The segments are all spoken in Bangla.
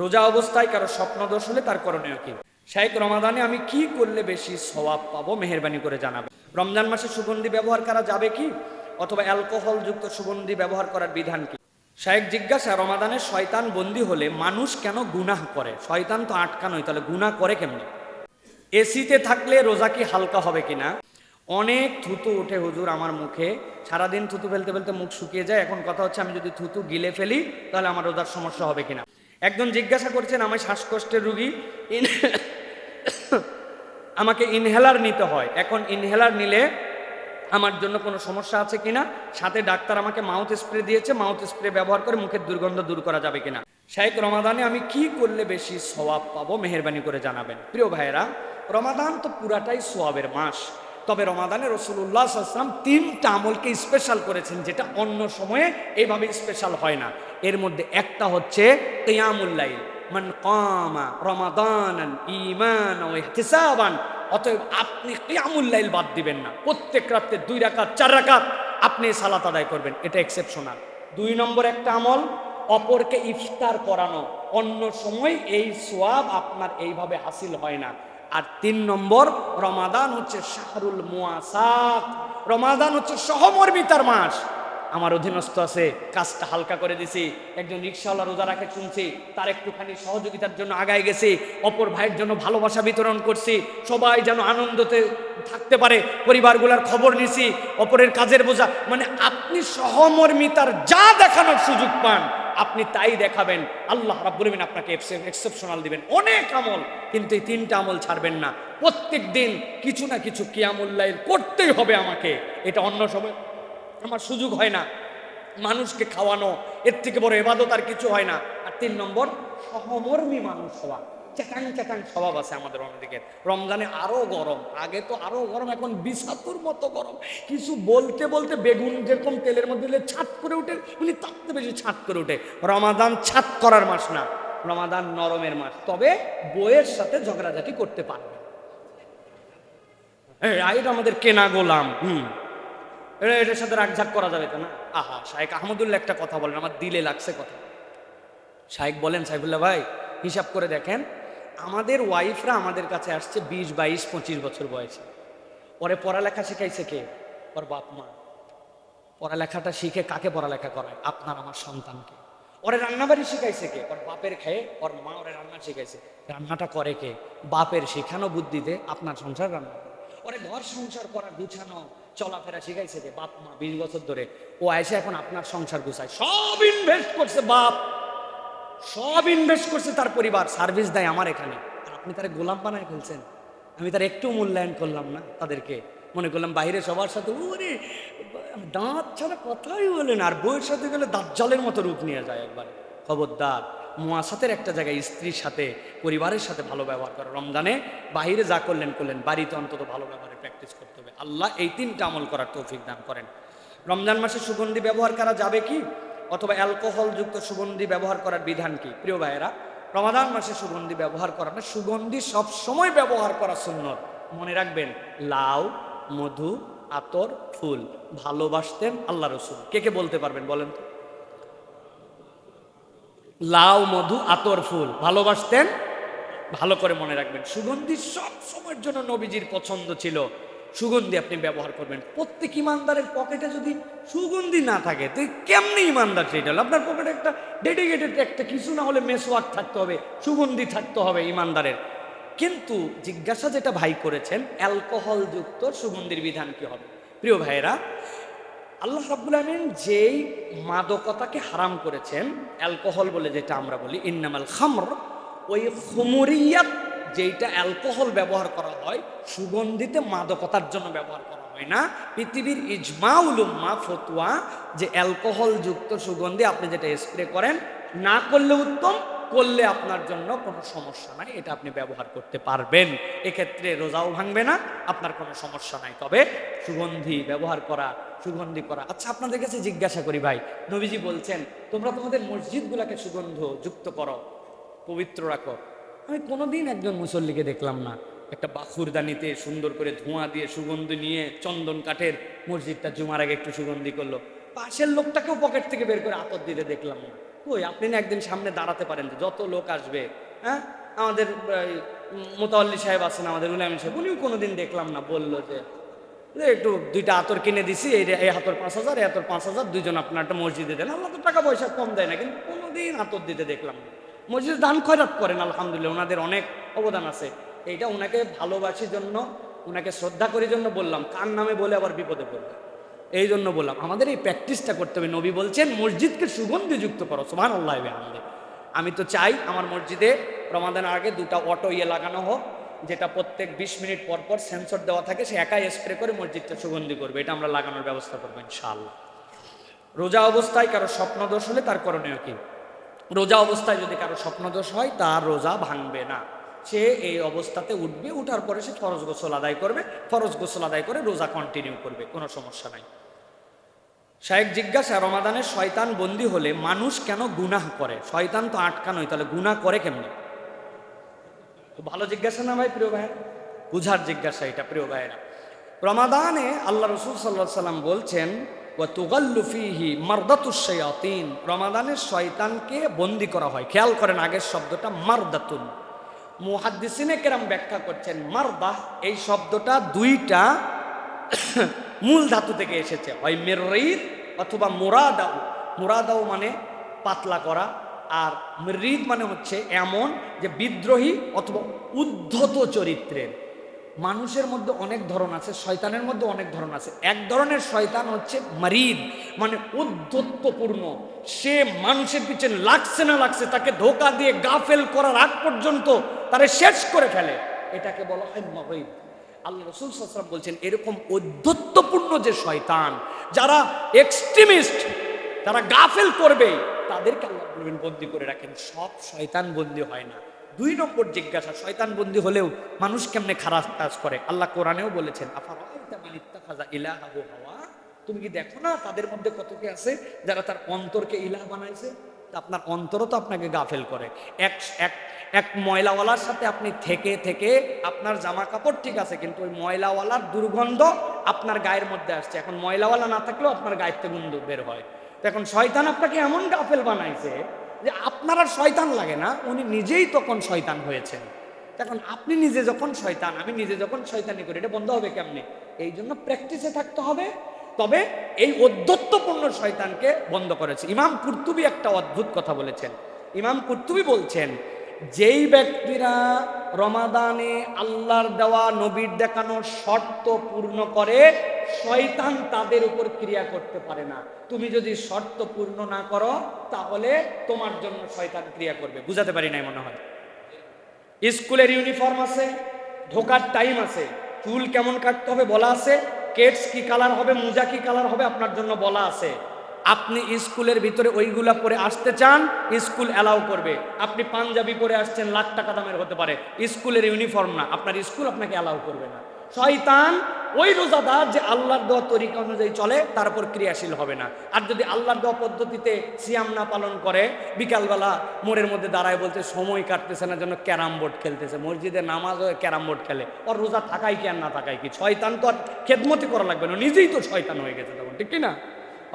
রোজা অবস্থায় কারও স্বপ্নদোষ হলে তার করণীয় কি? শাইক রমাদানে আমি কি করলে বেশি সওয়াব পাবো মেহরবানি করে জানাব। রমজান মাসে সুগন্ধি ব্যবহার করা যাবে কি? অথবা অ্যালকোহল যুক্ত সুগন্ধি ব্যবহার করার বিধান কি? শায়েক জিজ্ঞাসা, রমাদানে শয়তান বন্দী হলে মানুষ কেন গুনাহ করে? শয়তান তো আটকানোই তাহলে গুনাহ করে কেমনি? এসিতে থাকলে রোজা কি হালকা হবে কিনা? অনেক থুতু উঠে হুজুর আমার মুখে। সারাদিন থুতু ফেলতে ফেলতে মুখ শুকিয়ে যায়। এখন কথা হচ্ছে আমি যদি থুতু গিলে ফেলি, তাহলে আমার রোজার সমস্যা হবে কিনা? একজন জিজ্ঞাসা করছেন আমি শ্বাসকষ্টের রুগী আমাকে ইনহেলার নিতে হয়। এখন ইনহেলার নিলে আমার জন্য কোনো সমস্যা আছে কিনা? সাথে ডাক্তার আমাকে মাউথ স্প্রে দিয়েছে। মাউথ স্প্রে ব্যবহার করে মুখের দুর্গন্ধ দূর করা যাবে কিনা? শাহেক রমাদানে আমি কি করলে বেশি সওয়াব পাবো, মেহরবানি করে জানাবেন। প্রিয় ভাইয়েরা, রমাদান তো পুরাটাই সোয়াবের মাস। তবে রমাদানে রসুল্লাহ আসলাম তিনটা আমলকে স্পেশাল করেছেন, যেটা অন্য সময়ে এইভাবে স্পেশাল হয় না। এর মধ্যে একটা হচ্ছে কেয়ামুল্লাইল মান কামা রমাদানান ঈমানান ওয়া ইহতিসাবান। অতএব আপনি কিয়ামুল্লাইল বাদ দিবেন না। প্রত্যেক রাতে দুই রাকাত, চার রাকাত আপনি সালাত আদায় করবেন। এটা এক্সেপশনাল দুই নম্বর একটা আমল, অপরকে ইফতার করানো। অন্য সময় এই সোয়াব আপনার এইভাবে হাসিল হয় না। আর তিন নম্বর, রমাদান হচ্ছে শাহরুল মুয়াসাত রমাদান হচ্ছে সহমর্মিতার মাস। আমার অধীনস্থ আছে, কাজটা হালকা করে দিছি, একজন রিক্সাওয়ালা রোজা রাখে শুনছি তার একটুখানি সহযোগিতার জন্য আগায় গেছি, অপর ভাইয়ের জন্য ভালোবাসা বিতরণ করছি, সবাই যেন আনন্দতে থাকতে পারে, পরিবারগুলোর খবর নিছি, অপরের কাজের বোঝা মানে আপনি সহমর্মিতার যা দেখানোর সুযোগ পান, আপনি তাই দেখাবেন, আল্লাহ রাব্বুল আলামিন আপনাকে এক্সেপশনাল দিবেন, অনেক আমল, কিন্তু এই তিনটা আমল ছাড়বেন না প্রত্যেক দিন কিছু না কিছু কিয়ামুল্লাইল করতেই হবে আমাকে, এটা অন্য সময় আমার সুযোগ হয় না। মানুষকে খাওয়ানো, এর থেকে বড় এবাদত আর কিছু হয় না। আর তিন নম্বর, সহমর্মী মানুষ হওয়া। চ্যাটাং চ্যাটাং স্বভাব আছে আমাদের অন্যদিকে। রমজানে আরও গরম, আগে তো আরও গরম, এখন বিষাতুর মতো গরম। কিছু বলতে বলতে বেগুন যেরকম তেলের মধ্যে দিলে ছাট করে উঠে উনি তাতে বেশি ছাট করে উঠে রমাদান ছাট করার মাস না, রমাদান নরমের মাস। তবে বইয়ের সাথে ঝগড়াঝাটি করতে পারবে। আমাদের কেনা গোলাম, হুম। এটা এটার সাথে রাগঝাক করা যাবে না? আহা শাহেক আহমদুল্লাহ একটা কথা বলেন, আমার দিলে লাগছে কথা। শাহেক বলেন, সাইফুল্লাহ ভাই, হিসাব করে দেখেন, আমাদের ওয়াইফরা আমাদের কাছে আসছে বিশ, বাইশ, পঁচিশ বছর বয়সে। পরে পড়ালেখা শিখাইছে কে? ওর বাপ মা। পড়ালেখাটা শিখে কাকে পড়ালেখা করায়? আপনার আমার সন্তানকে। ওরে রান্নাবাড়ি শিখাইছে কে? ওর বাপের খেয়ে ওর মা ওরে রান্না শিখাইছে। রান্নাটা করে কে? বাপের শেখানো বুদ্ধিতে আপনার সংসার রান্না। ওরে ঘর সংসার করা গুছানো চলাফেরা শিখাইছে যে বাপ মা বিশ বছর ধরে, ও এসে এখন আপনার সংসার গুছায়। সব ইনভেস্ট করছে বাপ। সব ইনভেস্ট করছে তার পরিবার। সার্ভিস দেয় আমার এখানে। আর আপনি তারা গোলাম বানায় ফেলছেন। আমি তার একটু মূল্যায়ন করলাম না তাদেরকে। মনে করলাম বাইরে সবার সাথে, ওরে দাঁত ছাড়া কথাই বলেন আর বইয়ের সাথে গেলে দাঁত জলের মতো রূপ নিয়ে যায় একবার। খবরদার। মোয়াসাতের একটা জায়গায় স্ত্রীর সাথে, পরিবারের সাথে ভালো ব্যবহার করা। রমজানে বাইরে যা করলেন করলেন। বাড়িতে অন্তত ভালো ব্যবহারে প্র্যাকটিস করতে হবে। আল্লাহ এই তিনটা আমল করার তৌফিক দান করেন। রমজান মাসে সুগন্ধি ব্যবহার করা যাবে কি? অথবা অ্যালকোহল যুক্ত সুগন্ধি ব্যবহার করার বিধান কি? প্রিয় ভাইয়েরা, রমাদান মাসে সুগন্ধি ব্যবহার করা না, সুগন্ধি সবসময় ব্যবহার করা সুন্নত। মনে রাখবেন, লাউ, মধু, আতর, ফুল ভালোবাসতেন আল্লাহ রসুল। কে কে বলতে পারবেন বলেন তো? লাউ, মধু, আতর ফুল। ভালোবাসতেন? ভালো করে মনে রাখবেন, সুগন্ধি সব সময়ের জন্য নবীজির পছন্দ ছিল। সুগন্ধি আপনি ব্যবহার করবেন। প্রত্যেক ইমানদারের পকেটে যদি সুগন্ধি না থাকে, তো কেমনি ইমানদার সেটা হলো আপনার পকেটে একটা ডেডিকেটেড একটা কিছু না হলে মেসওয়াক থাকতে হবে, সুগন্ধি থাকতে হবে ইমানদারের। কিন্তু জিজ্ঞাসা যেটা ভাই করেছেন অ্যালকোহল যুক্ত সুগন্ধির বিধান কি হবে? প্রিয় ভাইয়েরা আল্লাহ রাব্বুল আমিন যেই মাদকতাকে হারাম করেছেন, অ্যালকোহল বলে যেটা আমরা বলি, ইন্নামাল খামর ওই খুমুরিয়াত, যেইটা অ্যালকোহল ব্যবহার করা হয়, সুগন্ধিতে মাদকতার জন্য ব্যবহার করা হয় না। পৃথিবীর ইজমা উলুম্মা ফতুয়া, যে অ্যালকোহল যুক্ত সুগন্ধি আপনি যেটা স্প্রে করেন, না করলে উত্তম করলে আপনার জন্য কোনো সমস্যা নাই, এটা আপনি ব্যবহার করতে পারবেন। এক্ষেত্রে রোজাও ভাঙবে না, আপনার কোনো সমস্যা নাই। তবে সুগন্ধি ব্যবহার করা, সুগন্ধি করা। আচ্ছা আপনাদের কাছে জিজ্ঞাসা করি ভাই, নবীজি বলছেন, তোমরা তোমাদের মসজিদগুলোকে সুগন্ধ যুক্ত করো, পবিত্র রাখো। আমি কোনোদিন একজন মুসল্লিকে দেখলাম না। একটা বাখুরদানিতে সুন্দর করে ধোঁয়া দিয়ে সুগন্ধি নিয়ে চন্দন কাঠের মসজিদটা জুমার আগে একটু সুগন্ধি করল। পাশের লোকটাকেও পকেট থেকে বের করে আতর দিতে দেখলাম না। কই? আপনি না একদিন সামনে দাঁড়াতে পারেন যত লোক আসবে হ্যাঁ? আমাদের মোতাল্লি সাহেব আছেন, আমাদের উলামি সাহেব, উনিও কোনোদিন দেখলাম না, বলল যে একটু দুইটা আতর কিনে দিছি, এই এই হাতর পাঁচ হাজার, এই হাতর পাঁচ হাজার, দুইজন আপনার একটা মসজিদে দেন। আল্লাহ তো টাকা পয়সা কম দেয় না, কিন্তু কোনোদিন আতর দিতে দেখলাম না। মসজিদে দান খয়রাত করেন, আলহামদুলিল্লাহ, ওনাদের অনেক অবদান আছে। এইটা ওনাকে ভালোবাসির জন্য ওনাকে শ্রদ্ধা করার জন্য বললাম, কার নামে বলে আবার বিপদে পড়বে? এই জন্য বললাম, আমাদের এই প্র্যাকটিসটা করতে হবে। নবী বলছেন, মসজিদকে সুগন্ধি যুক্ত করো সোমান আল্লাহ আমাদের আমি তো চাই আমার মসজিদে রমাদানের আগে দুটা অটো ইয়ে লাগানো হোক, যেটা প্রত্যেক বিশ মিনিট পর পর সেন্সর দেওয়া থাকে, সে একাই স্প্রে করে মসজিদটা সুগন্ধি করবে। এটা আমরা লাগানোর ব্যবস্থা করব ইনশাআল্লাহ। রোজা অবস্থায় কারও স্বপ্নদোষ হলে তার করণীয় কি? রোজা অবস্থায় যদি কারও স্বপ্নদোষ হয়, তার রোজা ভাঙবে না। সে এই অবস্থাতে উঠবে, উঠার পরে সে ফরজ গোসল আদায় করবে, ফরজ গোসল আদায় করে রোজা কন্টিনিউ করবে, কোনো সমস্যা নাই। শায়েক জিজ্ঞাসা রমাদানের শয়তান বন্দি হলে মানুষ কেন গুনাহ করে? শয়তান তো আটকানোই, তাহলে গুনাহ করে কেমনি? ভালো জিজ্ঞাসা না ভাই প্রিয় ভাইয়েরা? বুঝার জিজ্ঞাসা এটা, প্রিয় ভাইয়েরা। রমাদানে আল্লাহ রসুল সাল্লাহ সাল্লাম বলছেন তুগাল্লুফিহি মারদাতুসায়াতিন রমাদানের শয়তানকে বন্দি করা হয়। খেয়াল করেন আগের শব্দটা, মারদাতুন। মুহাদ্দিসিনে কেরাম ব্যাখ্যা করছেন মারদাহ এই শব্দটা দুইটা মূল ধাতু থেকে এসেছে। হয় মেরিদ অথবা মোরাদাউ। মোরাদাউ মানে পাতলা করা, আর মৃদ মানে হচ্ছে এমন যে বিদ্রোহী অথবা উদ্ধত চরিত্রের। মানুষের মধ্যে অনেক ধরন আছে, শয়তানের মধ্যে অনেক ধরন আছে। এক ধরনের শয়তান হচ্ছে মারিদ মানে উদ্ধত্তপূর্ণ। সে মানুষের পিছনে লাগছে না লাগছে, তাকে ধোকা দিয়ে গাফেল করার আগ পর্যন্ত তারে শেষ করে ফেলে। এটাকে বলা হয় মহিদ আল্লাহ রসুল সাসরাম বলছেন, এরকম ঔদ্ধত্যপূর্ণ যে শয়তান, যারা এক্সট্রিমিস্ট যারা গাফেল করবে, তাদেরকে আল্লাহ বলবেন বন্দি করে রাখেন। সব শয়তান বন্দি হয় না। দুই নম্বর জিজ্ঞাসা, শয়তান বন্দি হলেও মানুষ কেমনে খারাপ কাজ করে? আল্লাহ কোরআনেও বলেছেন তুমি কি দেখো না তাদের মধ্যে কত কি আছে যারা তার অন্তরকে ইলাহ বানাইছে? আপনার অন্তরও তো আপনাকে গাফেল করে। এক এক এক ময়লাওয়ালার সাথে আপনি থেকে থেকে আপনার জামা কাপড় ঠিক আছে, কিন্তু ওই ময়লাওয়ালার দুর্গন্ধ আপনার গায়ের মধ্যে আসছে। এখন ময়লাওয়ালা না থাকলেও আপনার গায়ের থেকে গন্ধ বের হয়। তো এখন শয়তান আপনাকে এমন গাফেল বানাইছে যে আপনার আর শয়তান লাগে না, উনি নিজেই তখন শয়তান হয়েছেন। এখন আপনি নিজে যখন শয়তান, আমি নিজে যখন শয়তানি করি, এটা বন্ধ হবে কেমনে? এই জন্য প্র্যাকটিসে থাকতে হবে। তবে এই অধ্যত্বপূর্ণ শয়তানকে বন্ধ করেছে। ইমাম কুর্তুবি একটা অদ্ভুত কথা বলেছেন। ইমাম কুর্তুবি বলছেন, যেই ব্যক্তিরা রমাদানে আল্লাহর দেওয়া নবীর দেখানো শর্ত পূর্ণ করে, শয়তান তাদের উপর ক্রিয়া করতে পারে না। তুমি যদি শর্ত পূর্ণ না করো, তাহলে তোমার জন্য শয়তান ক্রিয়া করবে। বুঝাতে পারি নাই মনে হয়। স্কুলের ইউনিফর্ম আছে ঢোকার টাইম আছে, চুল কেমন কাটতে হবে বলা আছে কেটস কি কালার হবে, মোজা কি কালার হবে আপনার জন্য বলা আছে। আপনি স্কুলের ভিতরে ওইগুলা পরে আসতে চান, স্কুল অ্যালাউ করবে। আপনি পাঞ্জাবি পরে আসছেন, লাখ টাকা দামের হতে পারে। স্কুলের ইউনিফর্ম না, আপনার স্কুল আপনাকে অ্যালাউ করবে না। শয়তান ওই রোজাদার যে আল্লাহর দেওয়া তরিকা অনুযায়ী চলে, তার উপর ক্রিয়াশীল হবে না। আর যদি আল্লাহর দেওয়া পদ্ধতিতে সিয়াম না পালন করে, বিকালবেলা মোড়ের মধ্যে দাঁড়ায় বলতে সময় কাটতেছে না, যেন ক্যারাম বোর্ড খেলতেছে, মসজিদে নামাজ হয়ে ক্যারাম বোর্ড খেলে, ওর রোজা থাকাই কি আর না থাকাই কি? শয়তান তো আর খেদমতি করা লাগবে না, নিজেই তো শয়তান হয়ে গেছে তখন, ঠিক না?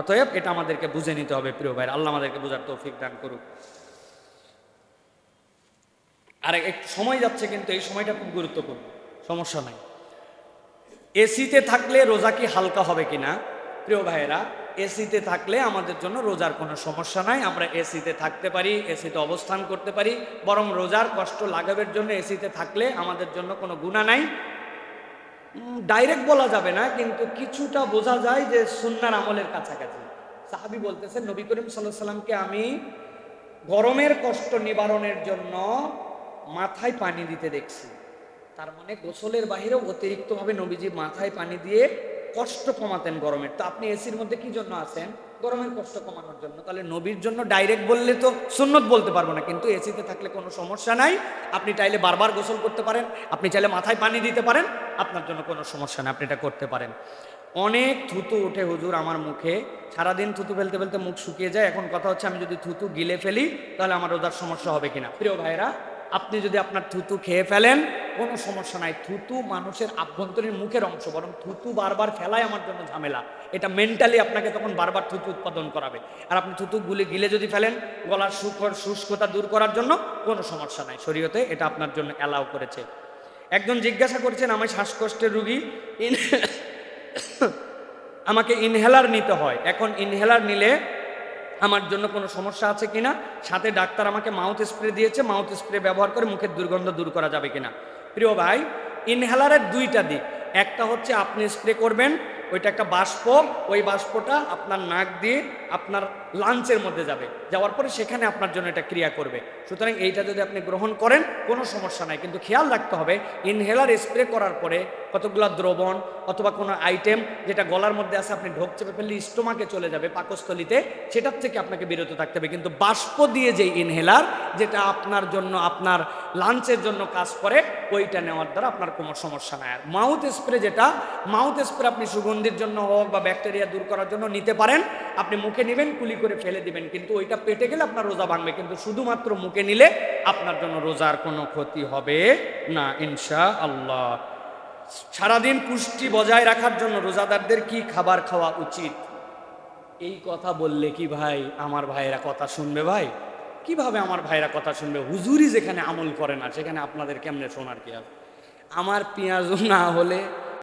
অতএব এটা আমাদেরকে বুঝে নিতে হবে, প্রিয় ভাই আল্লাহ আমাদেরকে বোঝার তৌফিক দান করুক। আর এক সময় যাচ্ছে কিন্তু এই সময়টা খুব গুরুত্বপূর্ণ, সমস্যা নাই। এসিতে থাকলে রোজা কি হালকা হবে কিনা? প্রিয় ভাইয়েরা, এসিতে থাকলে আমাদের জন্য রোজার কোনো সমস্যা নাই। আমরা এসিতে থাকতে পারি, এসিতে অবস্থান করতে পারি। বরং রোজার কষ্ট লাগাবের জন্য এসিতে থাকলে আমাদের জন্য কোনো গুণা নাই। ডাইরেক্ট বলা যাবে না, কিন্তু কিছুটা বোঝা যায় যে সুন্নার আমলের কাছাকাছি। সাহাবি বলতেছেন, নবী করিম সাল্লাহ সাল্লামকে আমি গরমের কষ্ট নিবারণের জন্য মাথায় পানি দিতে দেখছি। তার মানে গোসলের বাহিরেও অতিরিক্তভাবে নবীজি মাথায় পানি দিয়ে কষ্ট কমাতেন গরমের। তো আপনি এসির মধ্যে কি জন্য আছেন? গরমের কষ্ট কমানোর জন্য। তাহলে নবীর জন্য ডাইরেক্ট বললে তো সুন্নত বলতে পারব না, কিন্তু এসিতে থাকলে কোনো সমস্যা নাই। আপনি চাইলে বারবার গোসল করতে পারেন, আপনি চাইলে মাথায় পানি দিতে পারেন, আপনার জন্য কোনো সমস্যা নেই, আপনি এটা করতে পারেন। অনেক থুতু উঠে হুজুর আমার মুখে। সারাদিন থুতু ফেলতে ফেলতে মুখ শুকিয়ে যায়। এখন কথা হচ্ছে আমি যদি থুতু গিলে ফেলি, তাহলে আমার রোজার সমস্যা হবে কিনা? প্রিয় ভাইরা আপনি যদি আপনার থুতু খেয়ে ফেলেন, কোনো সমস্যা নাই। থুতু মানুষের আভ্যন্তরীণ মুখের অংশ, বরং থুতু বারবার ফেলাই আমার জন্য ঝামেলা। এটা মেন্টালি আপনাকে তখন বারবার থুতু উৎপাদন করাবে। আর আপনি থুতু গুলে গিলে যদি ফেলেন, গলার শুকর শুষ্কতা দূর করার জন্য কোনো সমস্যা নাই। শরীয়তে এটা আপনার জন্য অ্যালাউ করেছে। একজন জিজ্ঞাসা করছেন, আমি শ্বাসকষ্টের রুগী? আমাকে ইনহেলার নিতে হয়। এখন ইনহেলার নিলে আমার জন্য কোনো সমস্যা আছে কিনা? সাথে ডাক্তার আমাকে মাউথ স্প্রে দিয়েছে, মাউথ স্প্রে ব্যবহার করে মুখের দুর্গন্ধ দূর করা যাবে কিনা? প্রিয় ভাই ইনহেলারের দুইটা দিক। একটা হচ্ছে আপনি স্প্রে করবেন, ওইটা একটা বাষ্প, ওই বাষ্পটা আপনার নাক দিয়ে আপনার লাঞ্চের মধ্যে যাবে। যাওয়ার পরে সেখানে আপনার জন্য এটা ক্রিয়া করবে। সুতরাং এইটা যদি আপনি গ্রহণ করেন, কোনো সমস্যা নাই। কিন্তু খেয়াল রাখতে হবে ইনহেলার স্প্রে করার পরে কতগুলো দ্রবণ অথবা কোনো আইটেম যেটা গলার মধ্যে আছে, আপনি ঢোক চেপে ফেললে স্টোমাকে চলে যাবে পাকস্থলিতে, সেটার থেকে আপনাকে বিরত থাকতে হবে। কিন্তু বাষ্প দিয়ে যে ইনহেলার যেটা আপনার জন্য, আপনার লাঞ্চের জন্য কাজ করে, ওইটা নেওয়ার দ্বারা আপনার কোনো সমস্যা নাই। আর মাউথ স্প্রে যেটা মাউথ স্প্রে আপনি সুগন্ধির জন্য হোক বা ব্যাকটেরিয়া দূর করার জন্য নিতে পারেন। আপনি মুখে নেবেন, কুলি করে ফেলে দিবেন, কিন্তু ওইটা পেটে গেলে আপনার রোজা ভাঙবে। কিন্তু শুধুমাত্র মুখে নিলে আপনার জন্য রোজার কোনো ক্ষতি হবে না ইনশা আল্লাহ সারাদিন পুষ্টি বজায় রাখার জন্য রোজাদারদের কি খাবার খাওয়া উচিত? এই কথা বললে কি ভাই আমার ভাইয়েরা কথা শুনবে ভাই? কীভাবে আমার ভাইরা কথা শুনবে? হুজুরি যেখানে আমল করে না, সেখানে আপনাদের কেমনে শোনার কি হবে আমার পেঁয়াজও না হলে